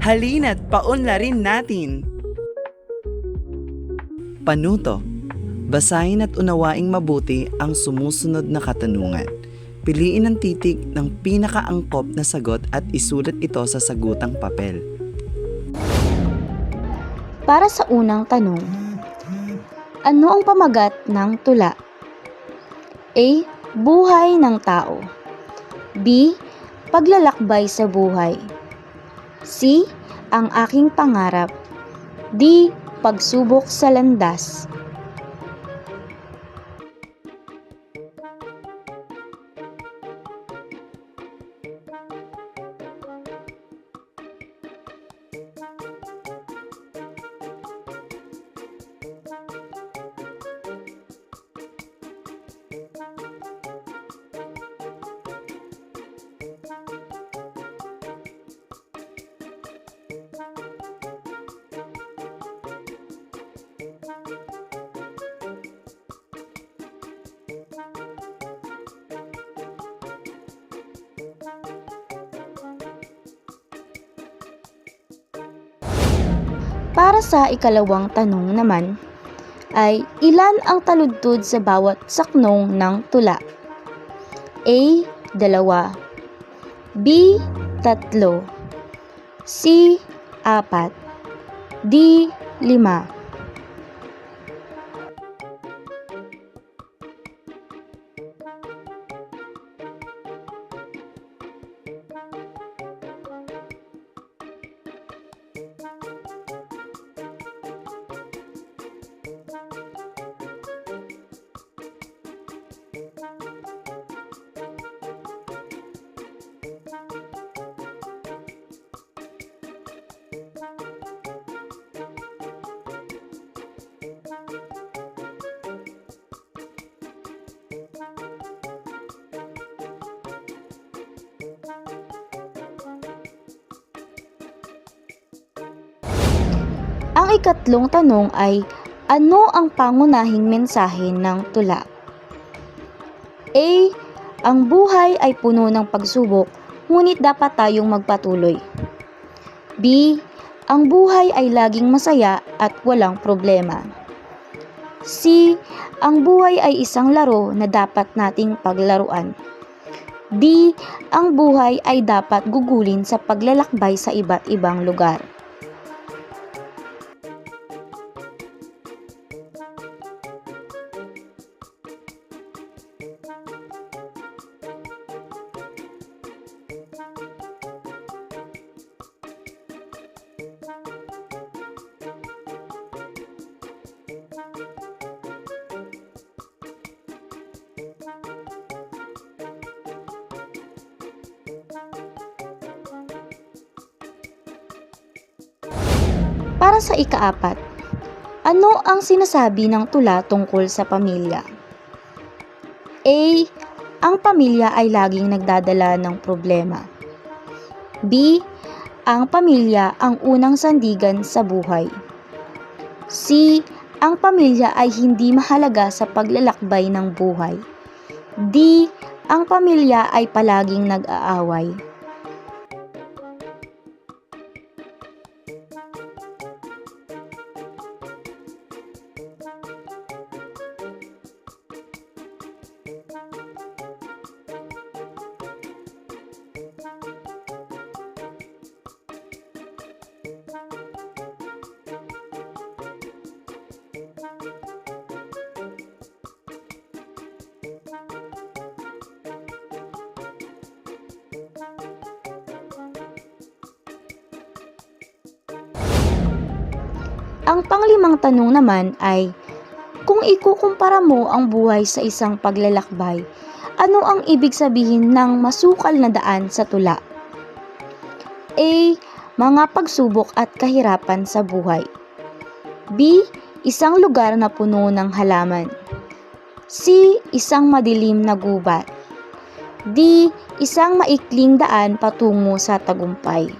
Halina't paunlarin natin. Panuto. Basahin at unawaing mabuti ang sumusunod na katanungan. Piliin ang titik ng pinakaangkop na sagot at isulat ito sa sagutang papel. Para sa unang tanong, ano ang pamagat ng tula? A. Buhay ng tao. B. Paglalakbay sa buhay. C. Ang aking pangarap. D. Pagsubok sa landas. Para sa ikalawang tanong naman, ay ilan ang taludtod sa bawat saknong ng tula? A. Dalawa B. Tatlo C. Apat D. Lima Ang ikatlong tanong ay ano ang pangunahing mensahe ng tula? A. Ang buhay ay puno ng pagsubok, ngunit dapat tayong magpatuloy. B. Ang buhay ay laging masaya at walang problema. C. Ang buhay ay isang laro na dapat nating paglaruan. D. Ang buhay ay dapat gugulin sa paglalakbay sa iba't ibang lugar. Para sa ikaapat, ano ang sinasabi ng tula tungkol sa pamilya? A. Ang pamilya ay laging nagdadala ng problema. B. Ang pamilya ang unang sandigan sa buhay. C. Ang pamilya ay hindi mahalaga sa paglalakbay ng buhay. D. Ang pamilya ay palaging nag-aaway. Ang panglimang tanong naman ay, kung ikukumpara mo ang buhay sa isang paglalakbay, ano ang ibig sabihin ng masukal na daan sa tula? A. Mga pagsubok at kahirapan sa buhay. B. Isang lugar na puno ng halaman. C. Isang madilim na gubat. D. Isang maikling daan patungo sa tagumpay.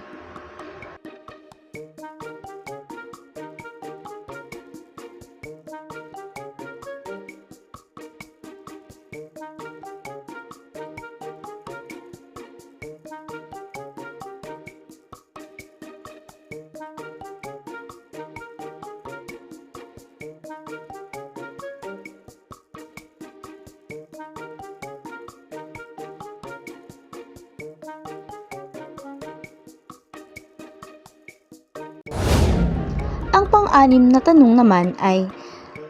Pang-anim na tanong naman ay,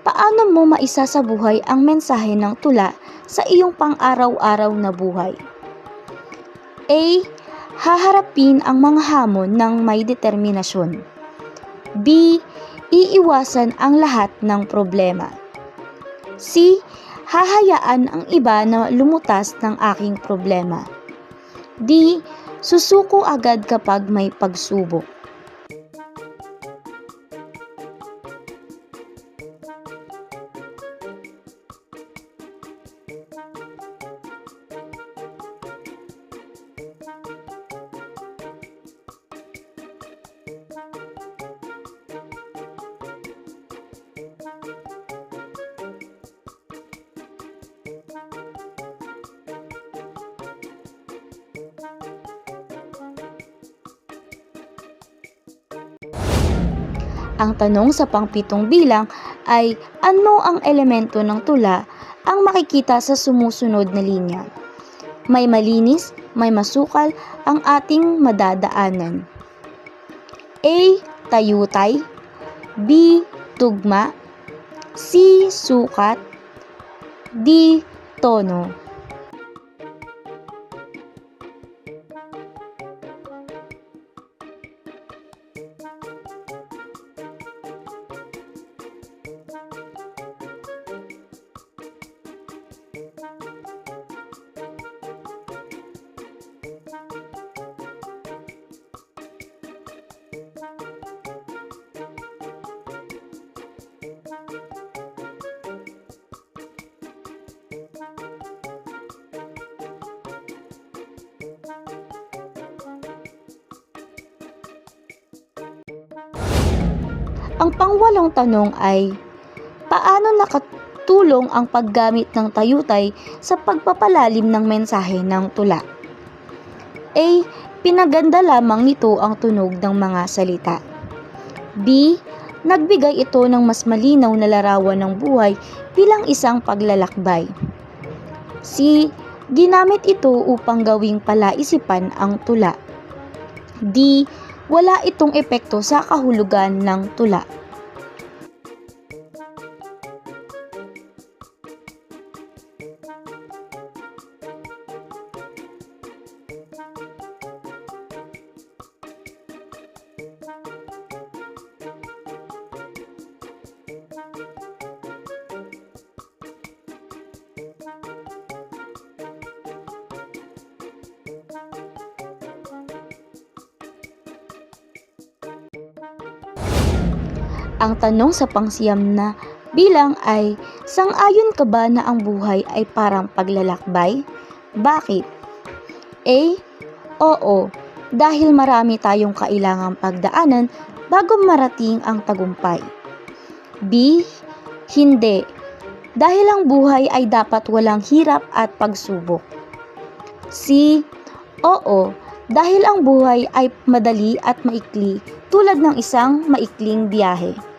paano mo maisasabuhay ang mensahe ng tula sa iyong pang-araw-araw na buhay? A. Haharapin ang mga hamon ng may determinasyon. B. Iiwasan ang lahat ng problema. C. Hahayaan ang iba na lumutas ng aking problema. D. Susuko agad kapag may pagsubok. Ang tanong sa pangpitong bilang ay ano ang elemento ng tula ang makikita sa sumusunod na linya. May malinis, may masukal ang ating madadaanan. A. Tayutay B. Tugma C. Sukat D. Tono Ang pangwalong tanong ay, paano nakatulong ang paggamit ng tayutay sa pagpapalalim ng mensahe ng tula? A. Pinaganda lamang nito ang tunog ng mga salita. B. Nagbigay ito ng mas malinaw na larawan ng buhay bilang isang paglalakbay. C. Ginamit ito upang gawing palaisipan ang tula. D. Wala itong epekto sa kahulugan ng tula. Ang tanong sa pangsiyam na bilang ay, sang-ayon ka ba na ang buhay ay parang paglalakbay? Bakit? A. Oo, dahil marami tayong kailangang pagdaanan bago marating ang tagumpay. B. Hindi, dahil ang buhay ay dapat walang hirap at pagsubok. C. Oo, dahil ang buhay ay madali at maikli tulad ng isang maikling biyahe.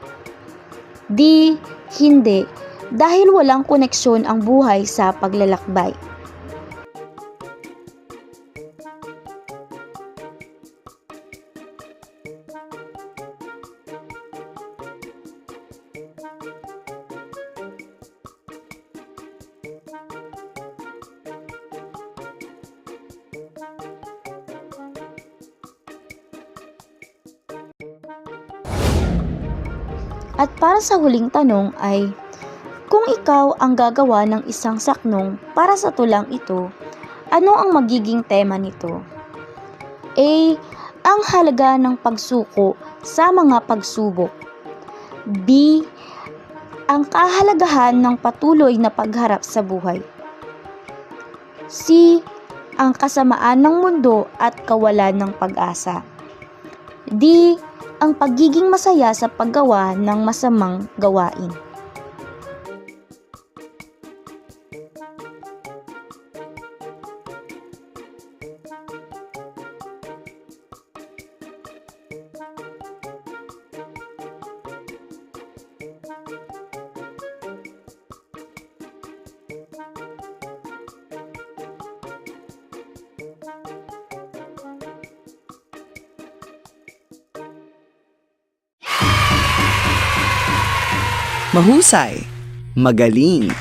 D. Hindi. Dahil walang koneksyon ang buhay sa paglalakbay. At para sa huling tanong ay, kung ikaw ang gagawa ng isang saknong para sa tulang ito, ano ang magiging tema nito? A. Ang halaga ng pagsuko sa mga pagsubok. B. Ang kahalagahan ng patuloy na pagharap sa buhay. C. Ang kasamaan ng mundo at kawalan ng pag-asa. D ang pagiging masaya sa paggawa ng masamang gawain. Mahusay. Magaling.